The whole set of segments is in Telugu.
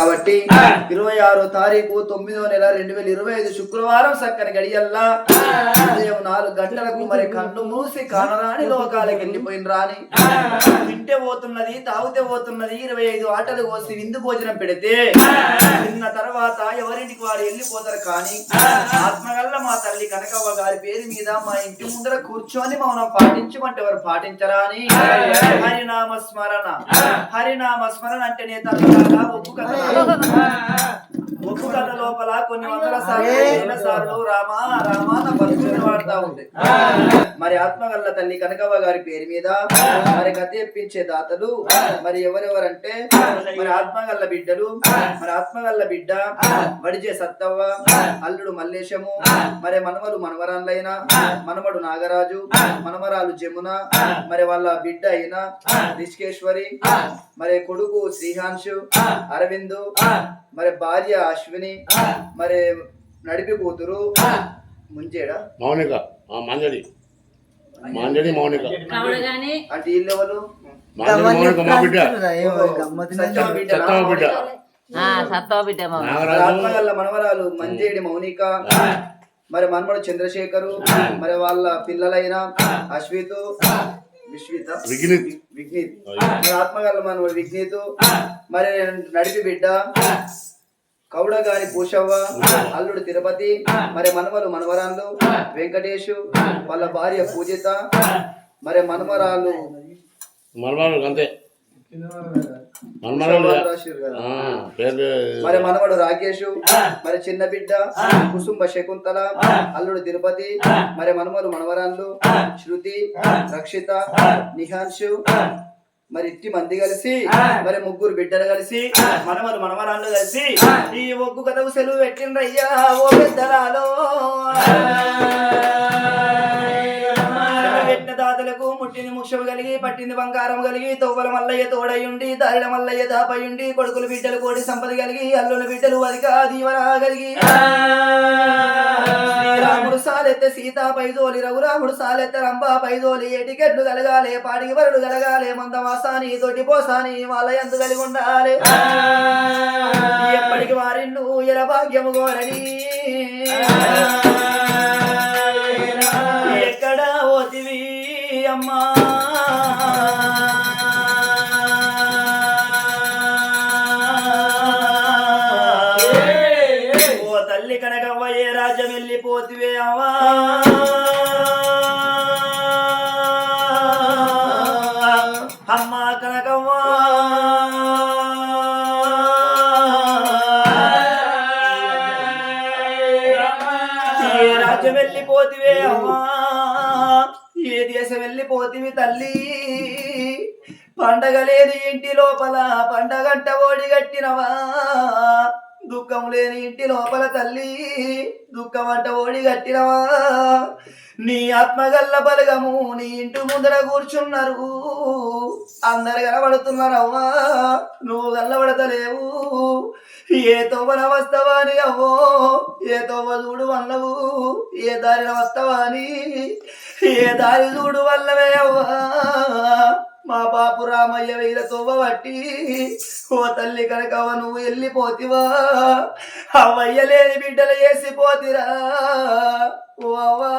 కాబట్టి ఇరవై ఆరో తారీఖు తొమ్మిదో నెల రెండు వేల ఇరవై ఐదు శుక్రవారం చక్కని గడియల్లా ఉదయం నాలుగు గంటలకు మరి కన్ను మూసి కానరాని లోకాలకు వెళ్ళిపోయిన రాని తింటే పోతున్నది తాగితే పోతున్నది ఇరవై ఐదు ఆటలు కోసి విందు భోజనం పెడితే తిన్న తర్వాత ఎవరింటికి వారు వెళ్ళిపోతారు కానీ ఆత్మగల్ల మా తల్లి కనకవ్వ గారి పేరు మీద మా ఇంటి ముందర కూర్చొని మౌనం పాటించమంటే ఎవరు పాటించరా అని హరినామ స్మరణ. హరినామ స్మరణ అంటే నే తల్లి కాదా ఒప్పు కథ ఒప్పు కథ లోపల కొన్ని వందల సార్లు సార్లు రామా రామా నా పలుకుని వాడుతా ఉంది. మరి ఆత్మగల్ల తల్లి కనకవ్వ గారి పేరు మీద మరి కథ చెప్పించే దాతలు మరి ఎవరెవరంటే మరి ఆత్మగల్ల బిడ్డలు మరి ఆత్మగల్ల బిడ్డ వడిజే సత్తవ్వ అల్లుడు మల్లేశము మరి మనవలు మనవరాళ్ళైన మనవడు నాగరాజు మనవరాలు జమున మరి వాళ్ళ బిడ్డ అయిన రిషికేశ్వరి మరి కొడుకు శ్రీహాంశు అరవిందు మరి భార్య అశ్విని మరి నడిపి కూతురు ముంచేడా మౌనిక ఆ, మాంజలి. మాంజలి మౌనిక. అంటే మౌనిక మా బిడ్డ. బిడ్డ. బిడ్డ. మనవరాలు మంజేడి మౌనిక. మరి మనమడు చంద్రశేఖరు. మరి వాళ్ళ పిల్లలైన అశ్విత్ విశ్విత. విఘ్నిత్. విఘ్నిత్. ఆత్మగల్ల మనవడు విఘ్నిత్. మరి నడిపి బిడ్డ. కౌడగాని పూషవ్వ అల్లుడు తిరుపతి మరి మనవలు మనవరాళ్ళు వెంకటేషు వాళ్ళ భార్య పూజిత మరి మనమరాలు మనమరాలు అంతే. మరి మనవడు రాకేష్ మరి చిన్న బిడ్డ కుసుంబ శకుంతల అల్లుడు తిరుపతి మరి మనమలు మనవరాళ్ళు శృతి రక్షిత నిహాన్షు మరి ఇట్టి మంది కలిసి మరి ముగ్గురు బిడ్డలు కలిసి మనమలు మనవరాళ్ళు కలిసి ఈ ఒగ్గు కథకు సెలవు పెట్టిండ్రయ్యా ఓ పెద్దలాలో. పెట్టిన దాతలకు ముట్టిని ముక్షము కలిగి పట్టింది బంగారం కలిగి తవ్వల మల్లయ్య తోడయుండి దారిల మల్లయ్య దాపయుండి కొడుకులు బిడ్డలు కోడి సంపద కలిగి అల్లుల బిడ్డలు అధిక దీవరా కలిగి. శ్రీరాముడు సాలెత్త సీతా పైదోలి రఘురాముడు సాలెత్త రంభా పైదోలి ఎటికెట్లు కలగాలి పాడికి వరుడు కలగాలి మందవాసాని తోటి పోసాని వాళ్ళ ఎందు కలిగి ఉండాలి. ఎప్పటికి వారిన్ను ఎల భాగ్యము కోరని. అమ్మా అమ్మ ఏ రాజ్యం వెళ్ళిపోతివే అమ్మా. ఏ దేశం వెళ్ళిపోతివి తల్లి? పండగ లేదు ఇంటి లోపల. పండగంట ఓడిగట్టినవా దుఃఖం లేని ఇంటి లోపల తల్లి దుఃఖం అంట ఓడి కట్టినవా? నీ ఆత్మగల్ల బలగము నీ ఇంటి ముందర కూర్చున్నారు. అందరు కనబడుతున్నారవ్వా నువ్వు కనబడతలేవు. ఏ తోమన వస్తావా అని అవ్వో ఏ తోవ చూడు వల్లవు. ఏ దారిన వస్తావా అని ఏ దారి చూడు వల్లవే అవ్వా. మా బాపు రామయ్య వీర తోవ బట్టి ఓ తల్లి కనుకవ నువ్వు వెళ్ళిపోతివా? అవ్వయ్య లేని బిడ్డలు వేసిపోతిరా. ఓ అవ్వా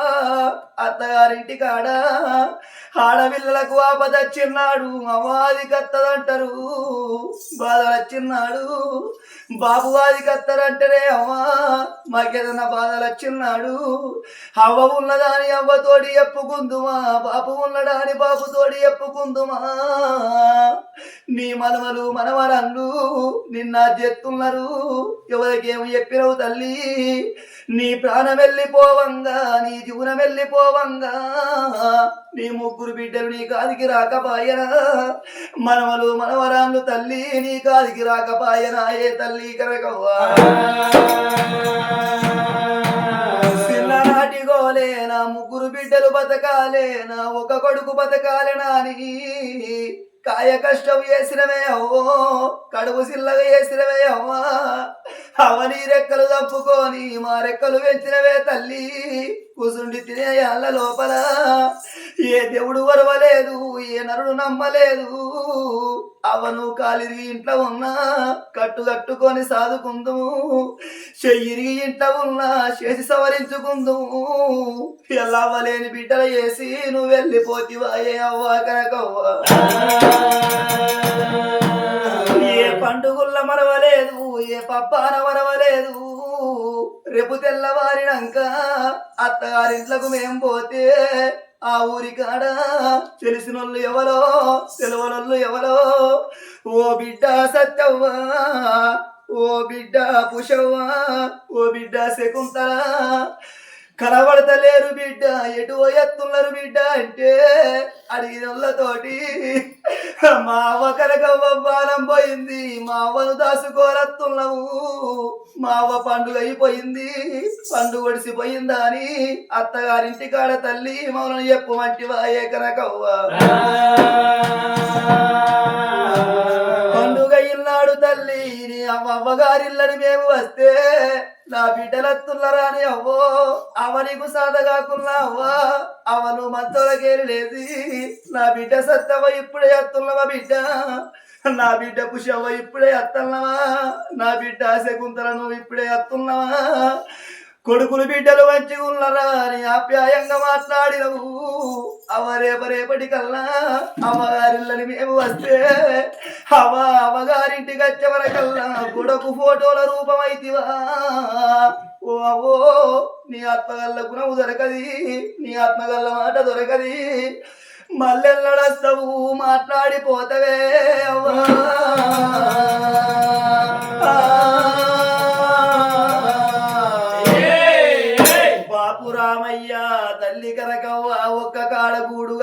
అత్తగారింటి కాడ ఆడపిల్లలకు ఆపదచ్చిన్నాడు అవ్వాది కత్తదంటారు బాధలచ్చిన్నాడు బాబు వాది కత్తరంటారే అవ్వా మాకేదన్నా బాధలు వచ్చిన్నాడు. అవ్వ ఉన్నదాని అవ్వతోడి ఎప్పుకుందుమా బాపు ఉన్నడాని బాబుతోడి ఎప్పుకుందుమా నీ మనవలు మనవరన్ను నిన్న చెత్తున్నారు ఎవరికేమి చెప్పినవు తల్లి? నీ ప్రాణం వెళ్ళిపోవంగా నీ జీవనం వెళ్ళిపోవంగా నీ ముగ్గురు బిడ్డలు నీ కాదికి రాకపాయనా. మనవలు మనవరాళ్ళు తల్లి నీ కాదికి రాకపాయనా. ఏ తల్లి కరకవ్వా గోలే నా ముగ్గురు బిడ్డలు బతకాలే నా ఒక కొడుకు బతకాలే నాని కాయ కష్టం చేసినవే అవ్వో కడుపు సిల్లగా చేసినవే అవ్వా. అవని రెక్కలు తప్పుకొని మా రెక్కలు పెంచినవే తల్లి కూసుండి తినే అల్ల లోపల. ఏ దేవుడు వరవలేదు ఏ నరుడు నమ్మలేదు. అవను కాలిరిగి ఇంట్లో ఉన్నా కట్టు కట్టుకొని సాదుకుందుము. చెయ్యిరిగి ఇంట్లో ఉన్నా చేసి సవరించుకుందుము. ఎల్లవ్వలేని బిడ్డలు చేసి నువ్వు వెళ్ళిపోతివా ఏ అవ్వా కనకవ్వా? ఏ పండుగల్ల మరవలేదు ఏ పప్పాన మరవలేదు. రేపు తెల్లవారినాక అత్తగారింట్లకు మేం పోతే ఆ ఊరి కాడ తెలిసినోళ్ళు ఎవరో తెలవనోళ్ళు ఎవరో. ఓ బిడ్డ సత్యవ్వ ఓ బిడ్డ పుషవ్వ ఓ బిడ్డ శకుంతలా. కనబడతలేరు బిడ్డ ఎటు ఎత్తున్నారు బిడ్డ అంటే అడిగిన వాళ్ళతోటి మా అవ్వ కనకవ్వ బాణం పోయింది మా అవ్వను దాసుకోరత్తున్నాము మా అవ్వ పండుగ అయిపోయింది పండుగ ఒడిసిపోయిందా అని అత్తగారింటి కాడ తల్లి మమ్మల్ని చెప్పు మంటివా ఏ కనకవ్వ అమ్మమ్మ నీ మేము వస్తే నా బిడ్డలత్తుల్లరా అని అవ్వో. అవ నీకు సాధగాకున్నా అవ్వా. అవను మంచోలకేరి లేది. నా బిడ్డ సత్తవ ఇప్పుడే అత్తున్నవా బిడ్డ? నా బిడ్డ పుషవ్వ ఇప్పుడే అత్తన్నవా? నా బిడ్డ శకుంతల నువ్వు ఇప్పుడే అత్తున్నవా? కొడుకులు బిడ్డలు వచ్చి ఉన్నారా అని ఆప్యాయంగా మాట్లాడినవు. అవ రేప రేపటి కల్లా అమ్మగారిల్లని మేము వస్తే అవ అమ్మగారింటికి వచ్చే వరకల్లా కొడుకు ఫోటోల రూపమైతివా. ఓ అవో నీ ఆత్మగల్ల గుణము దొరకది నీ ఆత్మగల్ల మాట దొరకది. మల్లెల్లడస్తవు మాట్లాడిపోతవే అవ్వా.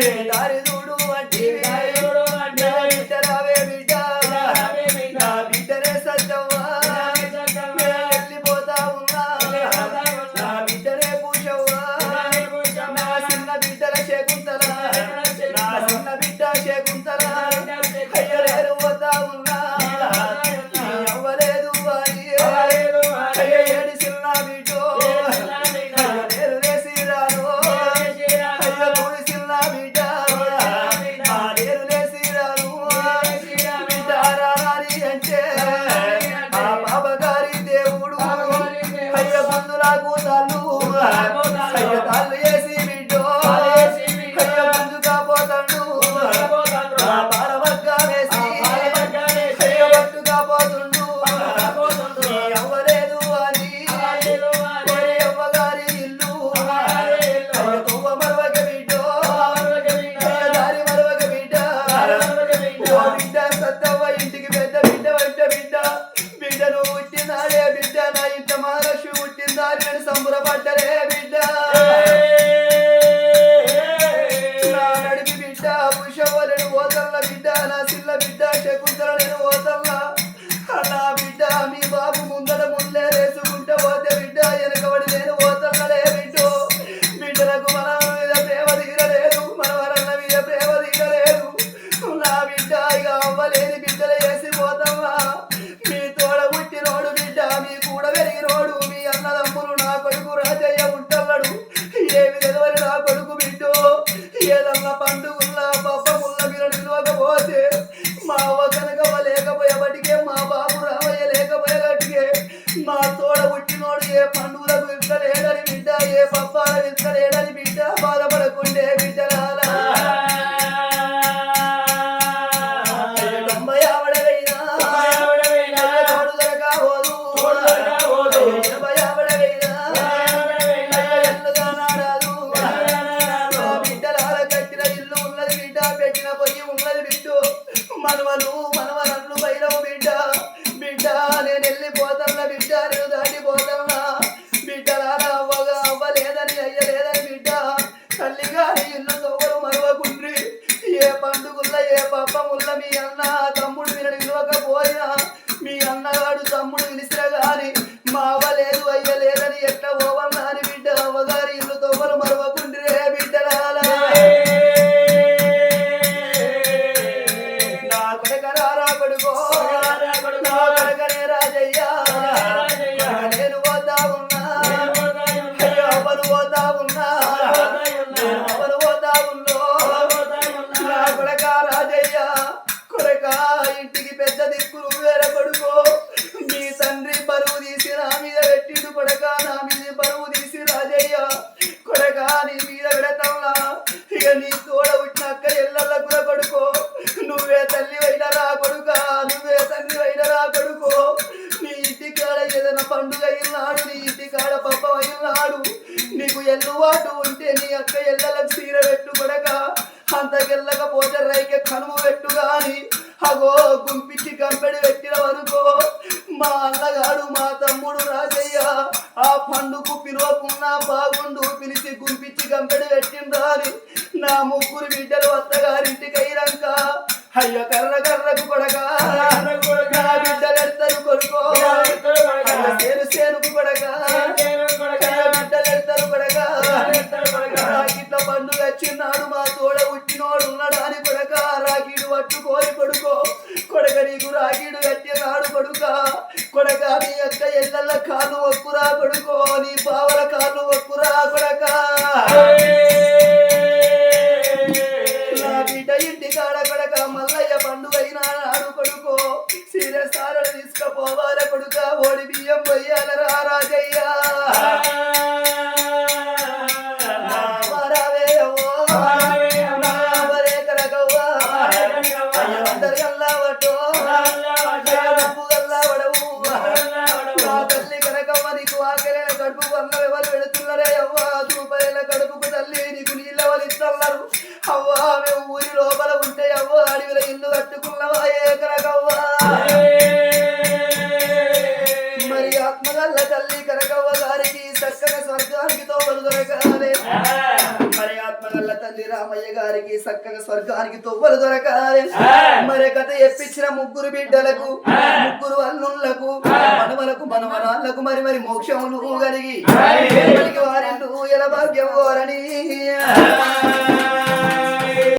ఏ ఇక నీ తోడ పుట్టిన అక్క ఎల్లల్ల కూడా కొడుకో నువ్వే తల్లి రా కొడుక నువ్వే తండ్రి రా కొడుకో. నీ ఇంటి కాడ ఏదైనా పండుగ అయినాడు నీ ఇంటి కాడ పప్ప అయినాడు. నీకు ఎల్లువాటు ఉంటే నీ అక్క ఎల్లలకు సీర పెట్టు కొడక. అంతకెళ్ళకపోతే రైకె కనుము పెట్టు గాని. అగో గుంపించి కంపెడి పెట్టిన వరకు మా అన్నగాడు మా తమ్ముడు రాజయ్య ఆ పండుకు పిలువకున్నా బాగుండు పిలిచి గుంపిచ్చి నా ముగ్గురు బిడ్డలు అత్తగారింటికి అయినాక అయ్యో కర్ర కర్రకు కొడగా నా బిడ్డలు ఎడతారు కొడుకో సేను సేనుకు కొడగా బిడ్డలు ఎడతారు కొడగా రాకిట్ల పండుగ వచ్చినాడు మా తోడ ఉట్టినోడు ఉన్నాడు అని కొడక రాకిడు పట్టుకోని కొడుకో. కొడక నీకు రాకీడు కట్టి నాడు కొడుక. కొడక నీ యొక్క ఎల్లల్ల కాళ్ళు ఒక్కురా కొడుకో. నీ బావల కాళ్ళు ఒక్కురా కొడక. పోవాల కొడుక ఓడి బియ్యం పొయ్యాల ఇస్తున్నారు. అవ్వా మేము ఊరి లోపల ఉంటే అవ్వ అడవిలో ఇల్లు కట్టుకున్నావా ఏ కనకవ్వ? గారికి చక్కగా స్వర్గానికి తొవ్వలు దొరకాలి. మరి కథ ఎప్పించిన ముగ్గురు బిడ్డలకు ముగ్గురు అల్లుళ్ళకు మనవలకు మనవరాళ్ళకు మరి మరి మోక్షములు కలిగి. వారిండు ఎలా భాగ్యం కోరని